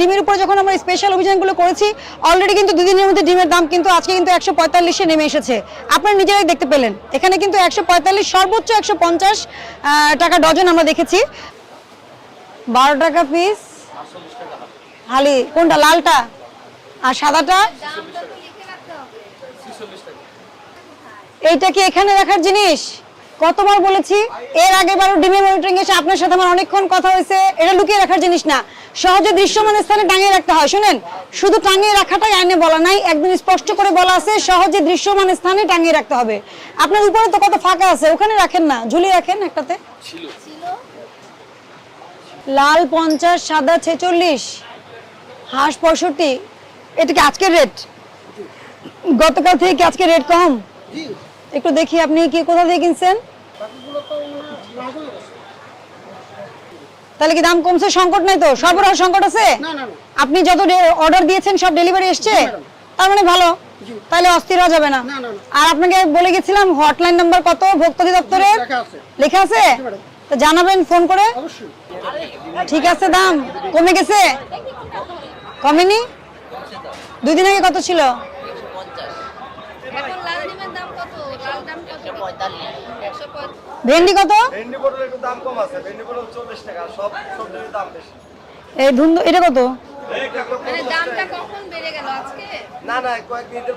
ডিমের উপরে যখন আমরা স্পেশাল অভিযানগুলো করেছি অলরেডি কিন্তু দুদিনের মধ্যে ডিমের দাম কিন্তু আজকে কিন্তু একশো পঁয়তাল্লিশে নেমে এসেছে। আপনারা নিজেরাই দেখতে পেলেন। এখানে কিন্তু একশো পঁয়তাল্লিশ সর্বোচ্চ একশো পঞ্চাশ টাকা ডজন আমরা দেখেছি। বারো টাকা পিস হালি কোনটা লালটা? আর সাদাটা? এইটা কি এখানে রাখার জিনিস? কতবার বলেছি? এর আগে বারো ডিমে মনিটরিং এসে আপনার সাথে আমার অনেকক্ষণ কথা হয়েছে। এটা লুকিয়ে রাখার জিনিস না। সহজে দৃশ্যমান স্থানে টাঙিয়ে রাখতে হয়। শুনেন শুধু টাঙিয়ে রাখাটাই আইনে বলা নাই একদম স্পষ্ট করে বলা আছে সহজে দৃশ্যমান স্থানে টাঙিয়ে রাখতে হবে। আপনার উপরে তো কত ফাঁকা আছে ওখানে রাখেন না। ঝুলিয়ে রাখেন একটাতে। লাল পঞ্চাশ সাদা ছেচল্লিশ হাঁস পঁয়ষট্টি। এটা কি আজকের রেট গতকাল থেকে আজকে রেট কম? একটু দেখি আপনি কি কোথা থেকে কিনছেন? তাহলে কি দাম কমছে? সংকট নাই তো? সরবরাহ সংকট আছে? আপনি যত অর্ডার দিয়েছেন সব ডেলিভারি এসছে? তার মানে ভালো। তাহলে অস্থির হওয়া যাবে না। আর আপনাকে বলে গেছিলাম হটলাইন নাম্বার কত ভোক্তা দপ্তরের? লেখা আছে। তো জানাবেন ফোন করে? ঠিক আছে দাম। কমে গেছে? কমেনি? দুই দিন আগে কত ছিল এখন লাল ডিমের দাম কত লাল দাম কত একশো পঁয়তাল্লিশ ভেন্ডি কত? ভেন্ডি পটল একটু দাম কম আছে ভেন্ডি পটল টাকা সব সবজির দাম বেশি। এই ধুন্দু এটা কত? মানে দামটা কখন বেড়ে গেল আজকে? না না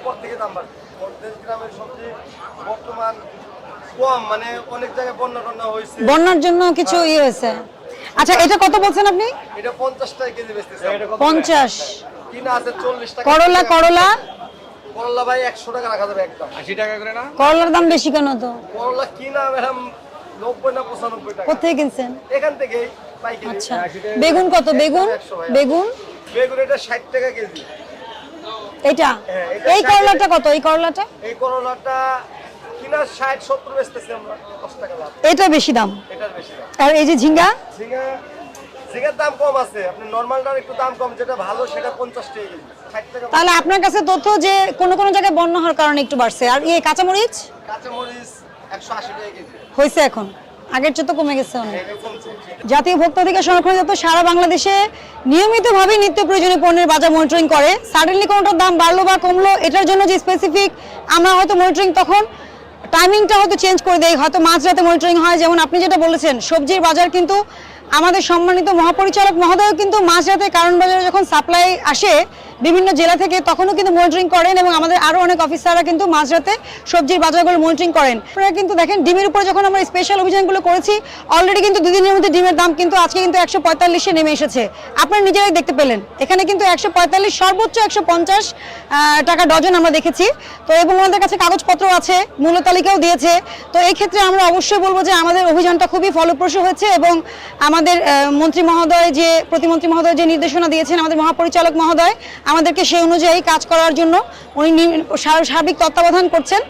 পর থেকে দাম বাড়ছে। পরদেশ গ্রামের সবজি বর্তমান কম মানে অনেক জায়গায় বন্যা টন্যা হয়েছে। বন্যার জন্য কিছু ইয়ে হয়েছে। আচ্ছা এটা কত বলছেন আপনি? এটা পঞ্চাশ টাকা কেজি বেচতেছে। পঞ্চাশ। কিনা আছে চল্লিশ টাকা করলা করলা? করলা ভাই একশো টাকা রাখা যাবে একদম। আশি টাকা করে না? করলার দাম বেশি কেন তো? করলা কিনা ম্যাডাম নব্বই না পঁচানব্বই টাকা। কোথেকে কিনছেন? এখান থেকেই পাইকারি। আচ্ছা। বেগুন কত? বেগুন? বেগুন? বেগুন এটা ষাট টাকা কেজি। এটা হ্যাঁ, এই করলাটা কত? এই করলাটা? এই করলাটা কিনা ষাট সত্তর বেচতেছি আমরা। দশ টাকা লাভ এটা বেশি দাম। এটার বেশি দাম। আর এই যে ঝিঙ্গা? ঝিঙা ঝিঙার দাম কম আছে আপনি নর্মালটার একটু দাম কম যেটা ভালো সেটা পঞ্চাশ টাকা তাহলে আপনার কাছে তথ্য যে কোনো কোনো জায়গায় বন্যা হওয়ার কারণে একটু বাড়ছে। আর ইয়ে কাঁচামরিচ? কাঁচামরিচ একশো আশি টাকা কেজি। হয়েছে এখন। আগের চেয়ে তো কমে গেছে অনেক। জাতীয় ভোক্তা অধিকার সংরক্ষণ দপ্তর সারা বাংলাদেশে নিয়মিতভাবে নিত্য প্রয়োজনীয় পণ্যের বাজার মনিটরিং করে। সাডেনলি কোনোটার দাম বাড়লো বা কমলো এটার জন্য যে স্পেসিফিক আমরা হয়তো মনিটরিং তখন টাইমিংটা হয়তো চেঞ্জ করে দেয় হয়তো মাঝরাতে মনিটরিং হয়। যেমন আপনি যেটা বলেছেন সবজির বাজার কিন্তু আমাদের সম্মানিত মহাপরিচালক মহোদয় কিন্তু মাঝরাতে কারণ বাজারে যখন সাপ্লাই আসে বিভিন্ন জেলা থেকে তখনও কিন্তু মনিটরিং করেন এবং আমাদের আরও অনেক অফিসাররা কিন্তু মাঝরাতে সবজির বাজারগুলো মনিটরিং করেন। আপনারা কিন্তু দেখেন, ডিমের উপরে যখন আমরা স্পেশাল অভিযানগুলো করেছি অলরেডি কিন্তু দুদিনের মধ্যে ডিমের দাম কিন্তু আজকে কিন্তু একশো পঁয়তাল্লিশে নেমে এসেছে। আপনারা নিজেরাই দেখতে পেলেন। এখানে কিন্তু একশো পঁয়তাল্লিশ, সর্বোচ্চ একশো পঞ্চাশ টাকা ডজন আমরা দেখেছি। তো এবং আমাদের কাছে কাগজপত্র আছে, মূল্য তালিকাও দিয়েছে। তো এই ক্ষেত্রে আমরা অবশ্যই বলব যে আমাদের অভিযানটা খুবই ফলপ্রসূ হয়েছে এবং আমাদের মন্ত্রী মহোদয় যে, প্রতিমন্ত্রী মহোদয় যে নির্দেশনা দিয়েছেন আমাদের মহাপরিচালক মহোদয় আমাদেরকে সেই অনুযায়ী কাজ করার জন্য উনি সার্বিক তত্ত্বাবধান করছেন।